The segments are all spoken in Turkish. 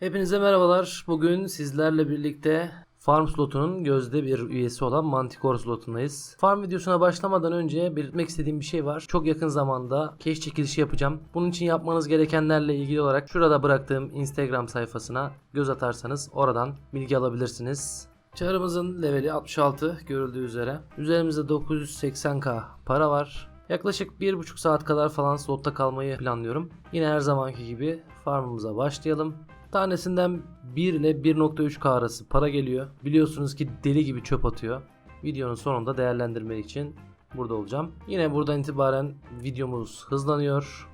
Hepinize merhabalar. Bugün sizlerle birlikte Farm slotunun gözde bir üyesi olan Manticore slotundayız. Farm videosuna başlamadan önce belirtmek istediğim bir şey var. Çok yakın zamanda cash çekilişi yapacağım. Bunun için yapmanız gerekenlerle ilgili olarak şurada bıraktığım Instagram sayfasına göz atarsanız oradan bilgi alabilirsiniz. Çarımızın leveli 66 görüldüğü üzere. Üzerimizde 980k para var. Yaklaşık 1,5 saat kadar falan slotta kalmayı planlıyorum. Yine her zamanki gibi farmımıza başlayalım. Tanesinden 1 ile 1.3k arası para geliyor. Biliyorsunuz ki deli gibi çöp atıyor. Videonun sonunda değerlendirme için burada olacağım. Yine buradan itibaren videomuz hızlanıyor.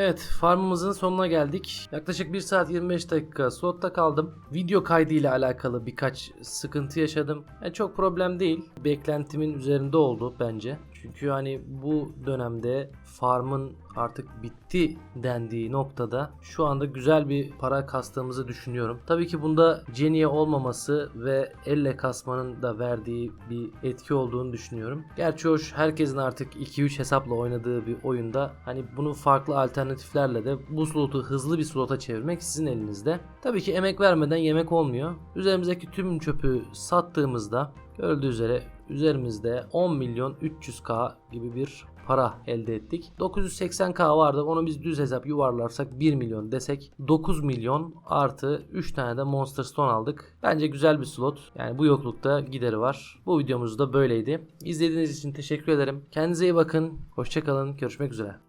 Evet farmımızın sonuna geldik. Yaklaşık 1 saat 25 dakika slotta kaldım. Video kaydı ile alakalı birkaç sıkıntı yaşadım. Yani çok problem değil. Beklentimin üzerinde oldu bence. Çünkü hani bu dönemde farmın artık bitti dendiği noktada şu anda güzel bir para kastığımızı düşünüyorum. Tabii ki bunda Genie olmaması ve elle kasmanın da verdiği bir etki olduğunu düşünüyorum. Gerçi hoş herkesin artık 2-3 hesapla oynadığı bir oyunda hani bunu farklı alternatiflerle de bu slotu hızlı bir slota çevirmek sizin elinizde. Tabii ki emek vermeden yemek olmuyor. Üzerimizdeki tüm çöpü sattığımızda Gördüğü üzere üzerimizde 10 milyon 300k gibi bir para elde ettik. 980k vardı. Onu biz düz hesap yuvarlarsak 1 milyon desek 9 milyon artı 3 tane de Monster Stone aldık. Bence güzel bir slot. Yani bu yoklukta gideri var. Bu videomuz da böyleydi. İzlediğiniz için teşekkür ederim. Kendinize iyi bakın. Hoşçakalın. Görüşmek üzere.